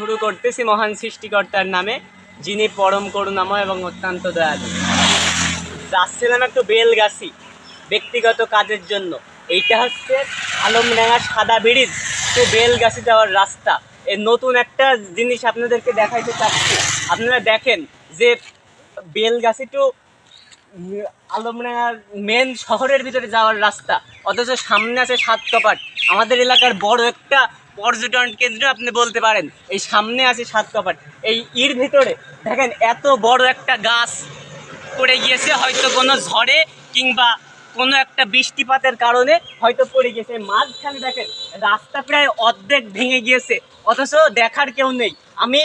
শুরু করতেছি মহান সৃষ্টিকর্তার নামে, যিনি পরম করুণাময় এবং অত্যন্ত দয়ালু। যাচ্ছিলাম একটু বেলগাছি, ব্যক্তিগত কাজের জন্য। এইটা হচ্ছে আলমডাঙ্গা সাদা ব্রিজ টু বেলগাছি যাওয়ার রাস্তা। এর নতুন একটা জিনিস আপনাদেরকে দেখাইতে চাচ্ছি। আপনারা দেখেন যে বেলগাছি টু আলমডাঙ্গার মেন শহরের ভিতরে যাওয়ার রাস্তা। অথচ সামনে আছে সাত কপাট আমাদের এলাকার বড় একটা পর্যটন কেন্দ্র আপনি বলতে পারেন। এই সামনে আছে সাত কপাট। এই ইর ভিতরে দেখেন এত বড় একটা গাছ পড়ে গিয়েছে, হয়তো কোনো ঝড়ে কিংবা কোনো একটা বৃষ্টিপাতের কারণে হয়তো পড়ে গিয়েছে। মাঝখানে দেখেন রাস্তা প্রায় অর্ধেক ভেঙে গিয়েছে, অথচ দেখার কেউ নেই। আমি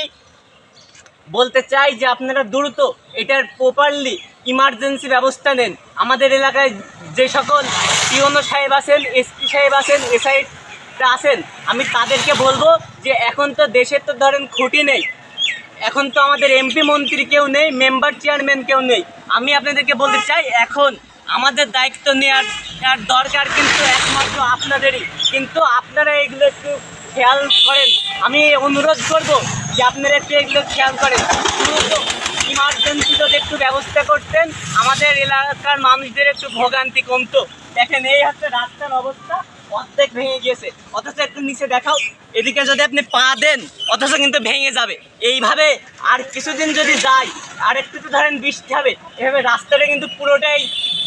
বলতে চাই যে আপনারা দ্রুত এটার প্রপারলি ইমার্জেন্সি ব্যবস্থা নেন। আমাদের এলাকায় যে সকল পিওনো সাহেব আছেন এসপি সাহেব আছেন এসআইটা আছেন, আমি তাদেরকে বলব যে এখন তো দেশের তো ধরেন খুঁটি নেই। এখন তো আমাদের এমপি মন্ত্রী কেউ নেই, মেম্বার চেয়ারম্যান কেউ নেই। আমি আপনাদেরকে বলতে চাই, এখন আমাদের দায়িত্ব নেওয়ার দরকার কিন্তু একমাত্র আপনাদেরই। কিন্তু আপনারা এগুলো একটু খেয়াল করেন। আমি অনুরোধ করব যে আপনারা একটু এগুলো খেয়াল করেন। ইমার্জেন্সি যদি একটু ব্যবস্থা করতেন, আমাদের এলাকার মানুষদের একটু ভোগান্তি কমতো। দেখেন, এই হচ্ছে রাস্তার অবস্থা, অর্ধেক ভেঙে গিয়েছে। অথচ একটু নিচে দেখাও, এদিকে যদি আপনি পা দেন, অথচ কিন্তু ভেঙে যাবে। এইভাবে আর কিছুদিন যদি যায়, আর একটু তো ধরেন বৃষ্টি হবে, এভাবে রাস্তাটা কিন্তু পুরোটাই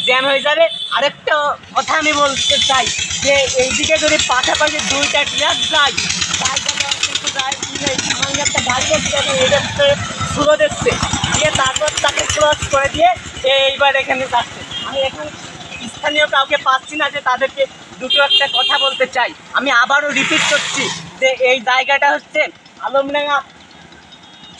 জ্যাম হয়ে যাবে। আরেকটা কথা আমি বলতে চাই, যে এইদিকে যদি পাশাপাশি দুইটা ট্রাক যায় একটা গাড়ি এটা শুরু দিচ্ছে দিয়ে তারপর তাকে ক্রস করে দিয়ে এইবার এখানে যাচ্ছে। আমি এখানে স্থানীয় কাউকে পাচ্ছি না যে তাদেরকে দুটো একটা কথা বলতে চাই। আমি আবারও রিপিট করছি যে এই জায়গাটা হচ্ছে আলমডাঙ্গা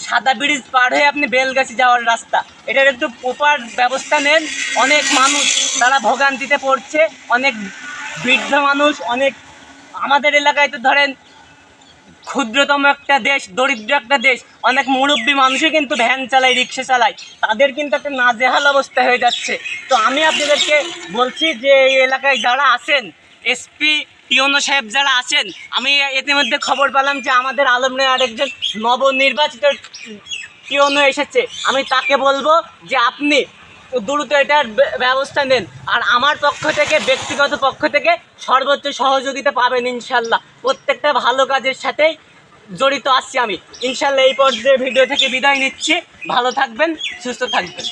সাদা ব্রিজ পার হয়ে আপনি বেলগাছি যাওয়ার রাস্তা। এটার একটু প্রপার ব্যবস্থা নেন। অনেক মানুষ তারা ভোগান্তিতে পড়ছে। অনেক বৃদ্ধ মানুষ, অনেক আমাদের এলাকায় তো ধরেন ক্ষুদ্রতম একটা দেশ, দরিদ্র একটা দেশ, অনেক মুরব্বী মানুষই কিন্তু ভ্যান চালায়, রিক্সা চালায়। তাদের কিন্তু একটা নাজেহাল অবস্থা হয়ে যাচ্ছে। তো আমি আপনাদেরকে বলছি যে এই এলাকায় যারা আছেন এসপি পিওনো সাহেব যারা আছেন, আমি ইতিমধ্যে খবর পেলাম যে আমাদের আলমনের আরেকজন নবনির্বাচিত পিওনো এসেছে। আমি তাকে বলব যে আপনি দ্রুত এটার ব্যবস্থা নেন। আর আমার পক্ষ থেকে, ব্যক্তিগত পক্ষ থেকে সর্বোচ্চ সহযোগিতা পাবেন ইনশাল্লাহ। প্রত্যেকটা ভালো কাজের সাথেই জড়িত আছি আমি। ইনশাল্লাহ এই পর্যায়ে ভিডিও থেকে বিদায় নিচ্ছি। ভালো থাকবেন, সুস্থ থাকবেন।